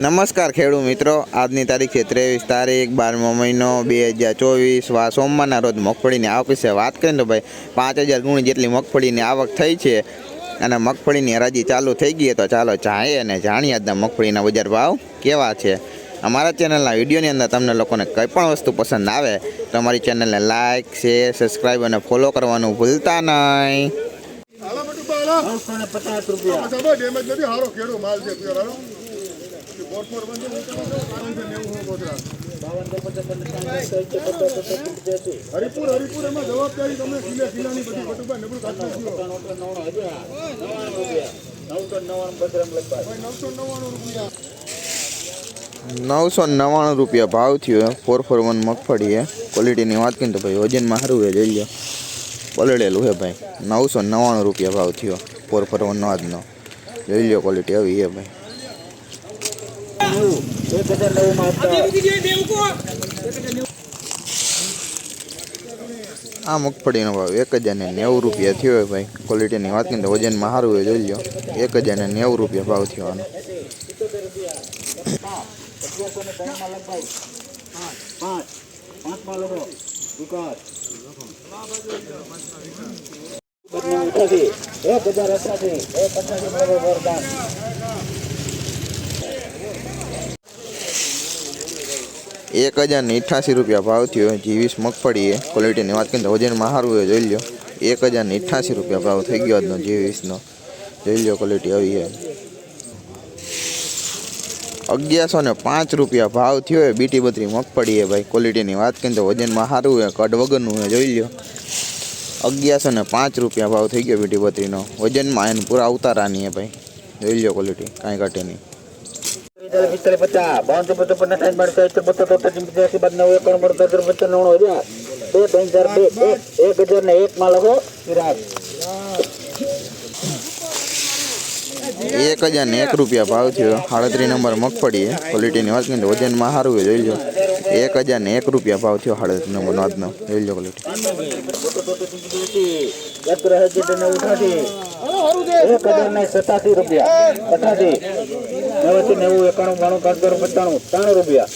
નમસ્કાર ખેડૂત મિત્રો આજની તારીખ ત્રેવીસ તારીખ બારમો મહિનો બે હજાર ચોવીસ વા સોમવારના રોજ મગફળીની આવક વિશે વાત કરીએ તો ભાઈ પાંચ હજાર ગુણી જેટલી મગફળીની આવક થઈ છે અને મગફળીની હરાજી ચાલુ થઈ ગઈ તો ચાલો જાણીએ અને જાણીએ આજના મગફળીના બજાર ભાવ કેવા છે અમારા ચેનલના વિડીયોની અંદર તમને લોકોને કંઈ પણ વસ્તુ પસંદ આવે તો અમારી ચેનલને લાઇક શેર સબસ્ક્રાઈબ અને ફોલો કરવાનું ભૂલતા નહીં પચાસ રૂપિયા हरिपुर हरिपुर में जवाब तुमने किले किला नहीं बची बटुबा नेपुर खाते नौ सौ नौ सौ नवाणु रुपया भाव थी फोर फोर वन मगफड़ी है क्वालिटी बात कहीं तो भाई वजन में हरू है जल्द पलड़ेलू है भाई नौ सौ नवाणु रुपया भाव थी फोर फोर वन आज नो जो क्वालिटी अभी है भाई આ મગફળીનો ભાવ એક હજારને નેવું રૂપિયા થયો હોય ભાઈ ક્વોલિટીની વાત કરીને તો વજનમાં સારું હોય જોઈ લો એક હજારને નેવું રૂપિયા ભાવ થયો એક હજાર અઠાસી એક અઠાસી 1088 રૂપિયો ભાવ થયો જી20 મક પડીએ ક્વોલિટી ની વાત કઈ જોજન મહારુ જોઈ લ્યો 1088 રૂપિયો ભાવ થઈ ગયો આજનો જી20 નો જોઈ લ્યો ક્વોલિટી આવી હે 1105 રૂપિયો ભાવ થયો બેટી બદ્રી મક પડીએ ભાઈ ક્વોલિટી ની વાત કઈ જોજન મહારુ કડ વગર નું હે જોઈ લ્યો 1105 રૂપિયો ભાવ થઈ ગયો બેટી બદ્રી નો વજન માં એન પૂરા અવતરાની હે ભાઈ જોઈ લ્યો ક્વોલિટી કાઈ કાટેની તેલ બી ટેલી પતા બહુત બહુત પને તાણ માસ છે તો તો તો જિંબત છે બાદ 964 90 2 25 2 1001 માલ હો વિરાટ 1001 રૂપિયો ભાવ થયો 33 નંબર મગ પડી એ ક્વોલિટી ની વાત કે રોજનમાં હારું જોઈ જો 1001 રૂપિયો ભાવ થયો 33 નંબર નોટનો જોઈ લો ક્વોલિટી કેટ રહે છે જડે ઉઠાડી એક હજાર ને સતાસી રૂપિયા અઠાસી નેવાસી નેવું એકાણું બાણું પાંચસો પચાણું ત્રાણું રૂપિયા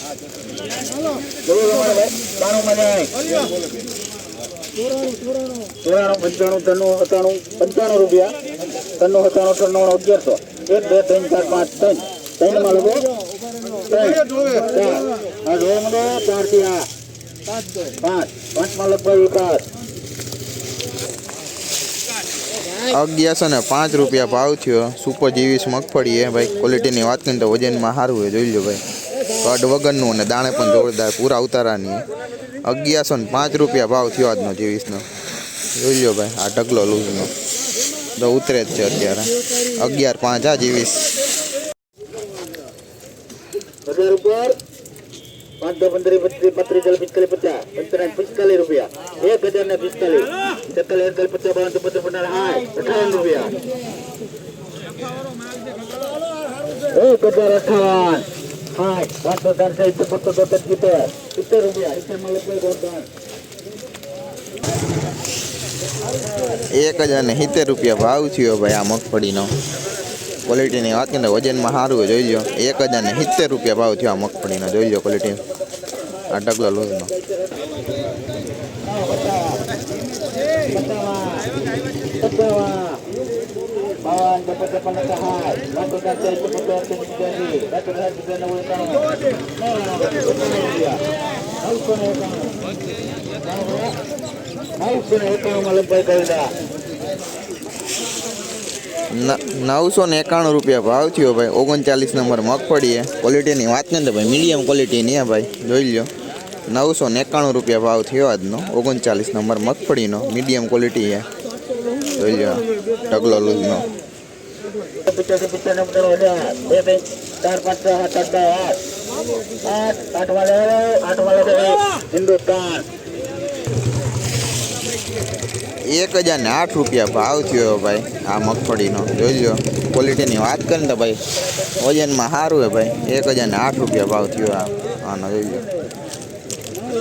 ચોરાણું પંચાણું ત્રણું સત્તાણું પંચાણું રૂપિયા ત્રણું સત્તાણું ત્રણું અગિયારસો એક બે ત્રણ ચાર પાંચ ત્રણ ત્રણ માં લોકો ત્રણ ચાર થી આ પાંચ પાંચમાં લગભગ એકાદ અગિયારસો ને પાંચ રૂપિયા ભાવ થયો સુપર જીવીસ મગફળી એ ભાઈ ક્વોલિટીની વાત કરીને તો વજનમાં સારું હોય જોઈ લો ભાઈ કડ વગરનું અને દાણે પણ જોરદાર પૂરા ઉતારાની અગિયારસો ને પાંચ રૂપિયા ભાવ થયો આજનો જીવીસનો જોઈ લો ભાઈ આ ઢગલો લૂઝનો તો ઉતરે જ છે અત્યારે અગિયાર પાંચ આ જીવીસ પાંચ દો પંદર પત્રીસ ચાલીસ પચાસ પંચાવન પિસ્તાલીસ રૂપિયા એક હજાર ને પિસ્તાલીસ સત્તર અડતાલીસ પચાસ બાવન પચાસ પંદર આઠ અઠાવન રૂપિયા એક હજાર અઠાવન આઠ પાંચસો ચારસો ઇત્તેર પત્તો તોતેર સિત્તેર સિત્તેર રૂપિયા ઇત્તેર મલકભાઈ ગોરધન એક હજાર ને સિત્તેર રૂપિયા ભાવ થયો ભાઈ આ મગફળીનો ક્વોલિટીની વાત કરીને વજનમાં સારું જોઈ લો એક હજાર ને સિત્તેર રૂપિયા ભાવ થયો આ મગફળીનો જોઈ લો ક્વોલિટી આ ડગલો લોજનો नौ सौ एकाणु रुपया भाव थो भाई ओगन चालीस नंबर मगफड़ी है क्वालिटी नहीं बात नहीं भाई मीडियम क्वॉलिटी नहीं है भाई जो लो નવસો એકાણું રૂપિયા ભાવ થયો આજનો ઓગણચાલીસ નંબર મગફળીનો મીડિયમ ક્વોલિટી છે જોઈજો ઢગલો લૂઝનો એક હજાર ને આઠ રૂપિયા ભાવ થયો ભાઈ આ મગફળીનો જોઈજો ક્વોલિટીની વાત કરીને તો ભાઈ વજનમાં સારું હે ભાઈ એક હજાર ને આઠ રૂપિયા ભાવ થયો આનો જોઈજો नौ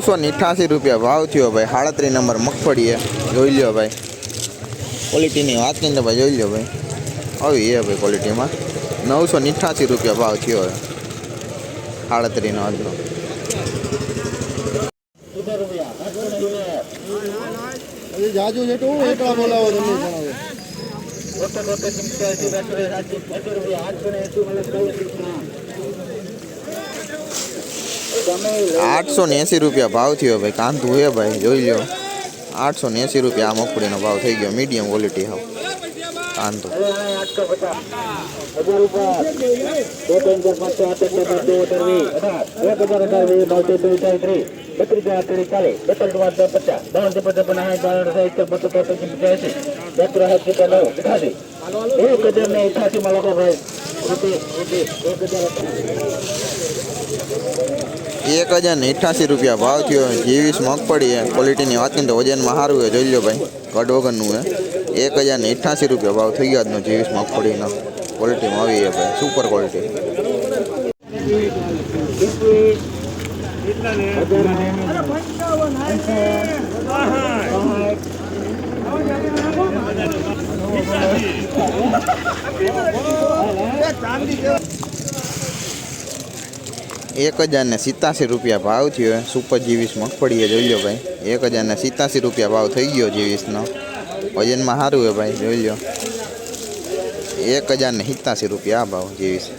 सौ अठासी रुपया भाव थो भाई साढ़े नंबर मगफड़ी है जो लियो भाई क्वालिटी ने आज के अंदर भाई જોઈ લો ભાઈ આવ એ ભાઈ ક્વોલિટી માં 978 રૂપિયા ભાવ થયો હાડત્રી નો આજરો 800 રૂપિયા આટલો નહી આ જાજુ જે તો એકલા બોલાવો તમે જરાવો ઓટલો ઓટલો સિમ્પલ જ બેઠે રાજજી 800 રૂપિયા આજને એટલું મળાયતું ક્રા ઓ ગમે 880 રૂપિયા ભાવ થયો ભાઈ કાંતું એ ભાઈ જોઈ લો આઠસો ને એંસી રૂપિયા આ મગફળીનો ભાવ થઈ ગયો મીડિયમ ક્વોલિટી હાવ કાંતો બત્રીસ હજાર ત્રીસ ચાલીસ બત્રીસ વાંચતા પચાસ બાવન પચાસ સાઠ બાવન સાહીઠ બસો પચાસ એસી બત્રીસ હજાર નવ અઠાસી એક હજાર ને અઠાસી માં લોકો ભાઈ એક હજાર एक हज़ार ने अठासी रुपया भाव थो जीवीस मगफड़ी है क्वॉलिटी बात करें वजन में सारू है जो भाई कट वगर न एक हज़ार ने अठासी रुपया भाव थी गया जीवीस मगफड़ी क्वॉलिटी में आई है भाई सुपर क्वॉलिटी એક હજારને સિત્તાસી રૂપિયા ભાવ થયો સુપર જીવીસ મગફળીએ જોઈ લો ભાઈ એક હજારને સિત્તાસી રૂપિયા ભાવ થઈ ગયો જીવીસનો વજનમાં સારું હે ભાઈ જોઈ લો એક હજારને સિત્તાસી રૂપિયા આ ભાવ જીવીસ